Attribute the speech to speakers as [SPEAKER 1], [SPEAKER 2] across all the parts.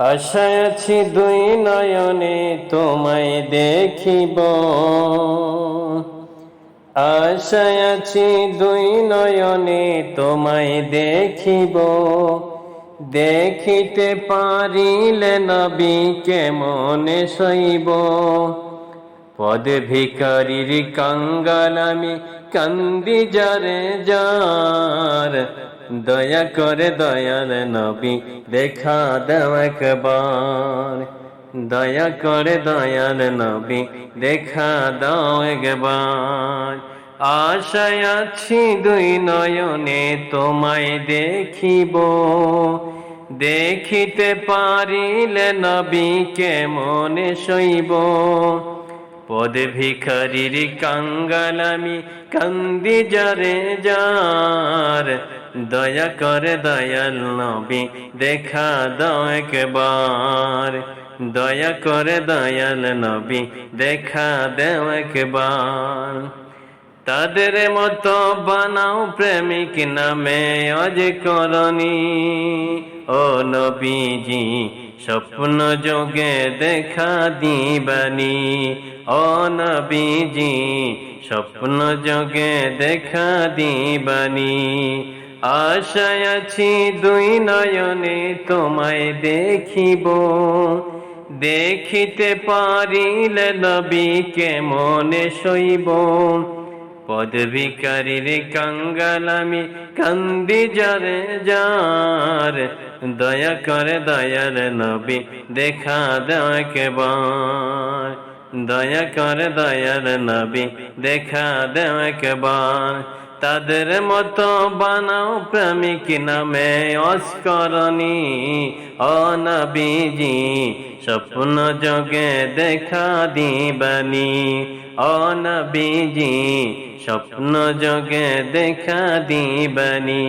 [SPEAKER 1] আশায় আছি দুই নয়নে তোমায় দেখিব। আশায় আছি দুই নয়নে তোমায় দেখিব। দেখিতে পারিলে নবী কেমনে সইব? পদ ভিকারির কাঙ্গাল আমি কান্দি যারে যার দয়া করে দয়াল নবী, দেখা দাও একবার। দয়া করে দয়াল নবী, দেখা দাও একবার। আশায় আছি দুই নয়নে তোমায় দেখিব। দেখিতে পারিলে নবী কেমনে সইব। পদ ভিখারির কাঙ্গাল আমি কান্দি যারে যার। দয়া করে দয়াল নবী, দেখা দাও একবার। দয়া করে দয়াল নবী, দেখা দেও একবার। তাদের মতো বানাও প্রেমিক নামে অজ করনি ও নবীজি, স্বপ্ন যোগে দেখা দিবানি। ও নবীজি, স্বপ্ন যোগে দেখা দিবানি। আশায় আছি দুই নয়নে তোমায় দেখিব। দেখিতে পারিলে নবী কেমনে সইব? পদভিকারীর কাঙ্গাল আমি কান্দি যারে যার। দয়া করে দয়াল নবী, দেখা দাও একবার দয়া করে দয়াল নবী, দেখা দাও একবার। তাদের মতো বানাও প্রেমিক নামে অস্করণী। অনবীজি স্বপ্ন যোগে দেখা দিবানি। অনবীজি স্বপ্ন যোগে দেখা দিবানি।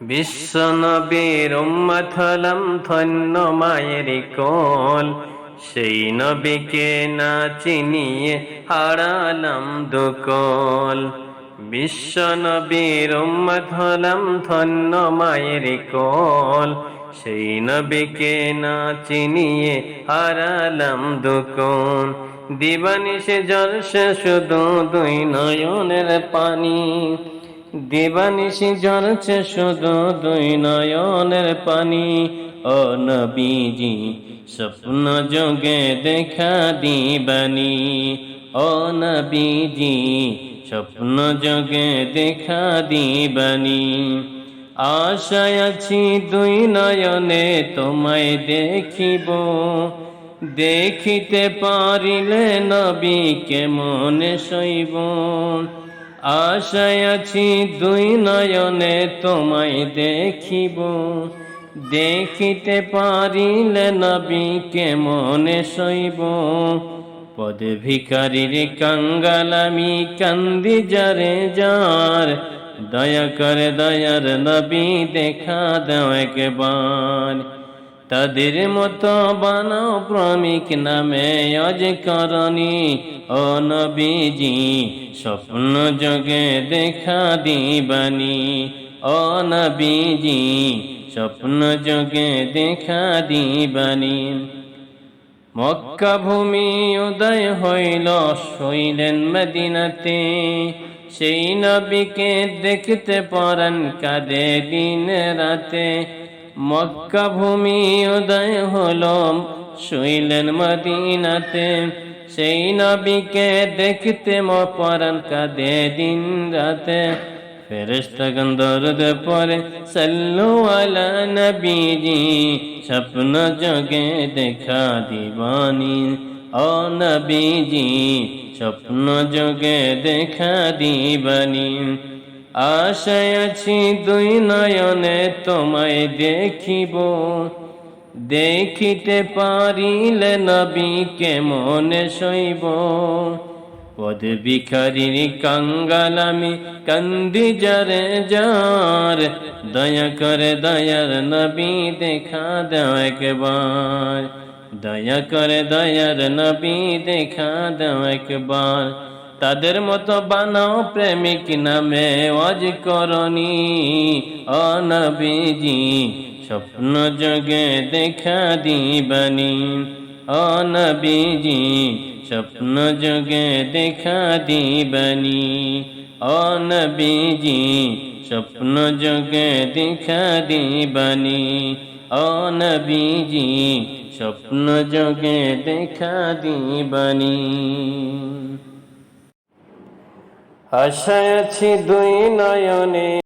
[SPEAKER 1] বিশ্ব নবীর উম্মত ধন্য মায়ের কোল। সেই নবীকে না চিনিয়ে হারালাম দুকল। বিশ্ব নবীর উম্মত হলাম ধন্য মায়ের কোল। সেই নবীকে না চিনিয়ে হারালাম দুকল। দিবানিসে জলসে শুধু দুই নয়নের পানি। দিবানিসি জলছে শুধু দুই নয়নের পানি। ও নবীজি স্বপ্ন যোগে দেখা দিবানি। ও নবীজি, স্বপ্ন যোগে দেখা দিবানি। আশায় আছি দুই নয়নে তোমায় দেখিব। দেখিতে পারিলে নবী কেমনে সইব? আশায় আছি দুই নয়নে তোমায় দেখিব। দেখিতে পারিলে নবী কেমনে সইব পদে ভিকারির কাঙ্গাল আমি কান্দি যারে যার। দয়া করে দয়ার নবী দেখা দাও একবার। তাদের মতো বানাও প্রেমিক নামে অজ করণী ও নবীজি, স্বপ্ন যোগে দেখা দিবানি। ও নবীজি স্বপ্ন যোগে দেখা দিবানি। মক্কা ভূমি উদয় হইল, শৈলেন মদিনাতে। সেই নবীকে দেখতে পারেন কাদে দিন রাতে। মক্কা ভূমি উদয় হল শুইলেন মদিনাতে। সেই নবীকে দেখতে মপারান কাদে দিন রাতে। ফেরেশতাগণ দরদ পরে, সাল্লু আলা নবীজি, স্বপ্ন যোগে দেখা দিবানি। ও নবীজি, স্বপ্ন যোগে দেখা দিবানি। আশায় আছি দুই নয়নে তোমায় দেখিব। দেখিতে পারিলে নবী কেমনে সইব? পদ ভিখারির কাঙ্গাল আমি কান্দি যারে। যার দয়া করে দয়ার নবী দেখা দাও একবার। দয়া করে দয়ার নবী দেখা দাও তাদের মতো বানাও প্রেমিক নামে ওয়াজ করনি। অনবীজি স্বপ্ন যোগে দেখা দিবানি। অনবীজি স্বপ্ন যোগে দেখা দিবানি। অনবীজি স্বপ্ন যোগে দেখা দিবানি। অনবীজি স্বপ্ন যোগে দেখা দিবানি। আশায় আছি দুই নয়নে